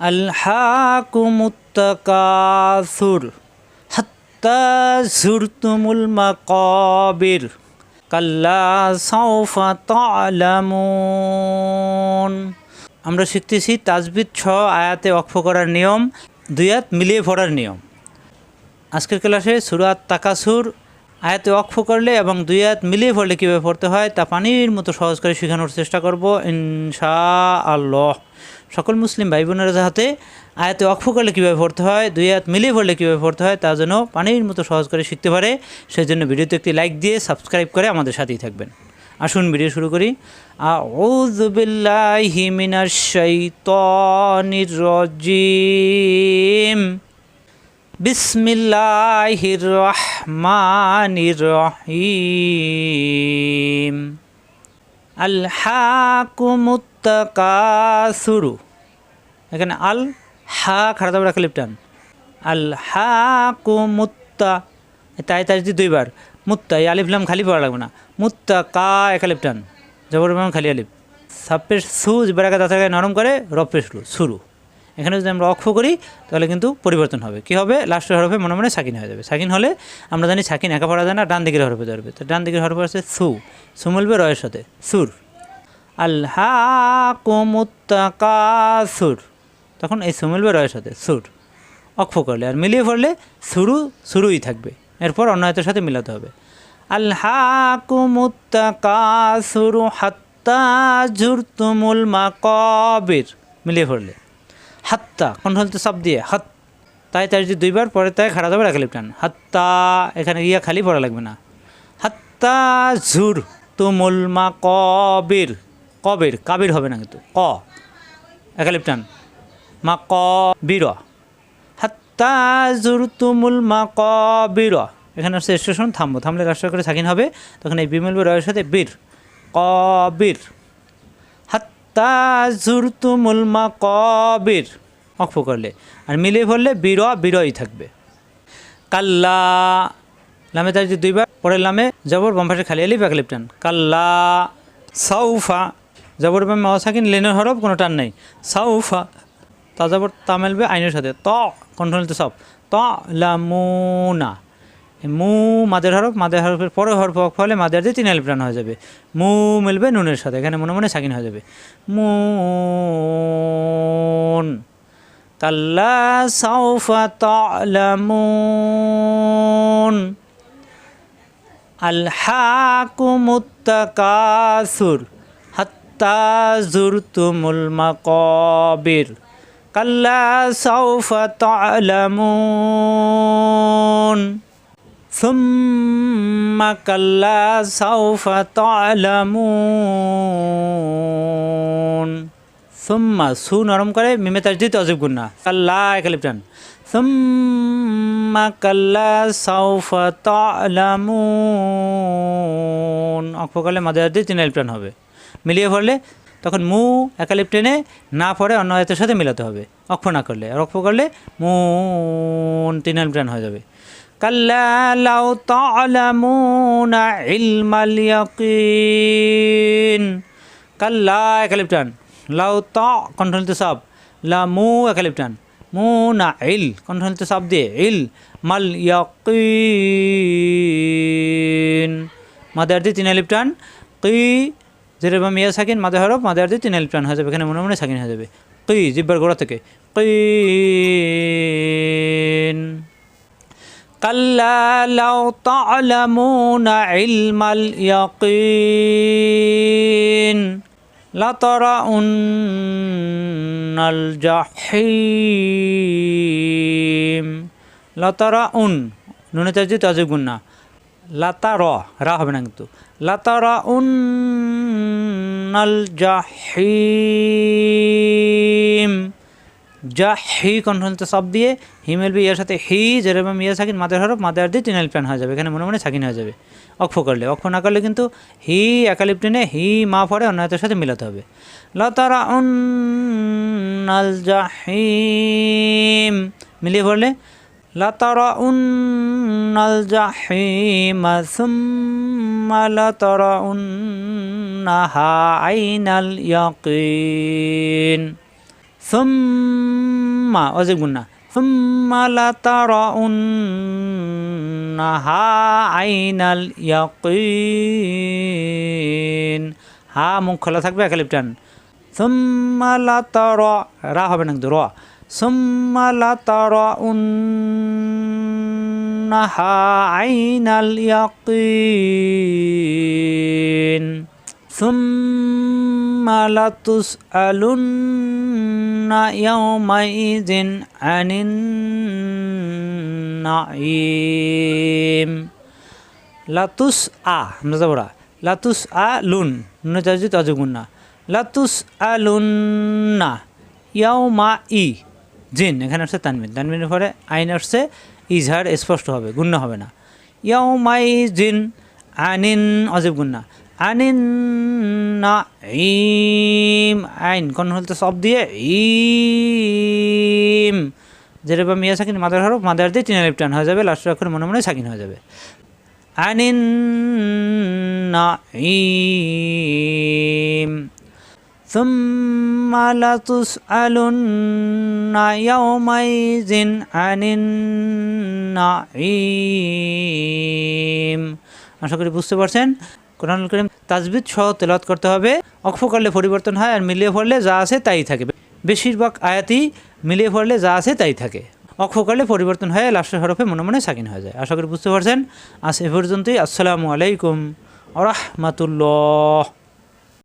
আল্হাকুমুত্তাকাসুর হাত্তা জুরতুমুল মাকাবির কাল্লা সাউফা তালামুন আমরা শিখতেছি তাজবিদ ছ আয়াতে অক্ষ করার নিয়ম, দুই আয়াত মিলিয়ে পড়ার নিয়ম। আজকের ক্লাসে সুরাত তাকাসুর আয়াতে অক্ষ করলে এবং দুই আয়াত মিলিয়ে পড়লে কীভাবে পড়তে হয় তা পানির মতো সহজ করে শেখানোর চেষ্টা করব ইনশা আল্লাহ সকল মুসলিম ভাই বোনেরা যাহাতে আয়াতে অক্ষ করলে কীভাবে পড়তে হয়, দুই হাত মিলিয়ে পড়লে কীভাবে পড়তে হয়, তা যেন পানির মতো সহজ করে শিখতে পারে সেই জন্য ভিডিওতে একটি লাইক দিয়ে সাবস্ক্রাইব করে আমাদের সাথেই থাকবেন। আসুন ভিডিও শুরু করি। রাজিম। বিসমিল্লাহির রহিম। আল্হাকুমুত তাকাসুরু এখানে আল হা খাড়া দাবরা ক্লিপটান আল হা কু মুত্তা। তাই তাই যদি দুইবার। মুত্তা, এই আলিফলাম খালি পড়া লাগবে না। মুত্তা কা একালিপটান জবর ইমাম খালি আলিফ। সাপের সু বেড়াকে দাঁতাকে নরম করে রপ্পে শুরু শুরু এখানে যদি আমরা অক্ষ করি, তাহলে কিন্তু পরিবর্তন হবে। কি হবে? লাস্টের হরফে মনে মনে সাকিন হয়ে যাবে। সাকিন হলে আমরা জানি সাকিন একা পড়া যায় না, ডান দিকের হরফে ধরবে তো ডান দিকের হরফে আছে সু। সু মিলবে রয়ের সাথে। সুর। আল্হাকুমুত্তাকাসুর। তখন এই সু মিলবে রয়ের সাথে, সুর। অক্ষ করলে আর মিলিয়ে পড়লে শুরু শুরুই থাকবে। এরপর অন্য হাতের সাথে মিলাতে হবে। আল্হাকুমুত্তাকাসুরু হাত্তা জুরতুমুল মাকাবির। মিলিয়ে পড়লে। হাত্তা কন্ট্রোল তো সব দিয়ে, হাত। তাই তাই যদি দুইবার পরে তাই খাড়া যাবে রাখলে টান। হাত্তা, এখানে ইয়া খালি পড়া লাগবে না। হাত্তা ঝুর তুমুল মা কবির কবির হবে না কিন্তু, ক। একালিপ টান মা ক বীর হাত্তা জুর তুমুল মা ক বীর এখানে হচ্ছে স্টেশন, থামবো। থামলে রাষ্ট্র করে সাকিন হবে। তখন এই বিমল রয়ের সাথে বীর, কবির। হাত্তা জুরতুমুল মাকাবির। অক্ষ করলে। আর মিলে পড়লে বীর বীরই থাকবে। কাল্লা। লামে তার দুইবার, পরের লামে জবর বাম পাশে খালি। এক লিপ কাল্লা। সাউফা। জবর বাম অসাকিন লেনের হরফ কোনো টান নেই। সাউফা তা জবর তা মেলবে আইনের সাথে। ত, কন্ট্রোল তো সব ত লামুনা মু মাদের হরফ, মাদের হরফের পরে হরফ হলে মাদের দিয়ে তিন টান হয়ে যাবে। মু মিলবে নুনের সাথে, এখানে মনে মনে সাকিন হয়ে যাবে। মুন কাল্লা সাউফা তালামুন আলহাকুমুত্তাকাসুর। হাত্তা জুরতুমুল মাকাবির কাল্লা সাউফা তালামুন ثم كلا سوف تعلمون ثم সু নরম করে মিমে তাজদিদ অজিব গুন্না কাল্লা একালিপটান ثم كلا سوف تعلمون অক্ষ করলে মাঝে আর্দি তিন এলিপটান হবে মিলিয়ে পড়লে তখন মু একালিপ টেনে না পড়ে অন্য আয়াতের সাথে মেলাতে হবে। অক্ষ না করলে। আর অক্ষ করলে মু তিন টান হয়ে যাবে। কাল্লা লাউ তালামুনা ইলমাল ইয়াকিন। কাল্লা একালিপ টান। লাউ ত কণ্ঠনিত সব লা মু একালিপ টান। মু না ইল। কণ্ঠনিত সাপ দিয়ে ইল মাল ইয়াকিন। মাদার দিয়ে তিন এলিপ টান। কি যেরকম মিয়া সাকিন মাদা হরফ মাদার দিয়ে তিন আলিপটান হয়ে যাবে এখানে মনে মনে সাকিন হয়ে যাবে কি জিব্বার গোড়া থেকে কিন كلا لو تعلمون علم اليقين لترون الجحيم لترون নুনে তাজি তাজি গুন্না লাতা র রা হবে না কিন্তু। লাতারা উন্নাল জাহিম। যা হি কণ্ঠনিত সব দিয়ে হিমেল বি ইয়ার সাথে হি যেরকম ইয়া, সাকিন, মাদের হরফ, মাদের দিয়ে তিনাল প্যান হয়ে যাবে। এখানে মনে মনে সাকিন হয়ে যাবে। অক্ষ করলে অক্ষ না করলে কিন্তু হি, একালিপ টেনে হি, মা পরে অন্য সাথে মিলাতে হবে। লতারা উন্নাল জাহিম। মিলিয়ে পড়লে লতারা উন্নাল জাহিম সুম্মা লতারা উন্নাহা আইনাল ইয়াকিন সুম্মা অজীব গুন্না সুম্মা লাতারাউন্নাহা আইনাল ইয়াকিন হা মুখ খোলা থাকবে একালিপ টান সুম্মা লাতার রা হবে না কিন্তু র? সুম্মালা তারা উন্নাহা আইনাল ইয়াকিন সুম্মালা তুস আলুন্না ইয়াউমাইজিন আনিন নাইম লাতুস আ মজাবরা লাতুস আ লুন নুন চাজু তাজুগুন্না লাতুস আলুন্না ইয়াউমা ই জিন, এখানে আসছে তানবিন। তানবিনের পরে আইন আসছে, ইজহার স্পষ্ট হবে, গুণ্য হবে না। ইয়াও মাই জিন আনিন, অজীব গুন্না আনিন না ইম আইন কোন হলতে সব দিয়ে ইম যেরকম ইয়া সাকিন, মাদার হরফ, মাদার দিয়ে তিনি আলিপ হয়ে যাবে লাস্ট অক্ষর মনে মনে সাকিন হয়ে যাবে। আনিন না ইম ثم لتسألن يومئذ عن النعيم আশা করি বুঝতে পারছেন কোরআন করিম তাজবিদ সহ তেলাওয়াত করতে হবে অক্ষ করলে পরিবর্তন হয় আর মিলিয়ে পড়লে যা আছে তাই থাকে বেশিরভাগ আয়াতই মিলিয়ে পড়লে যা আছে তাই থাকে অক্ষ করলে পরিবর্তন হয়ে লাস্টের হরফে মনে মনে সাকিন হয়ে যায় আশা করি বুঝতে পারছেন আজ এ পর্যন্তই আসসালামু আলাইকুম আ রহমাতুল্লাহ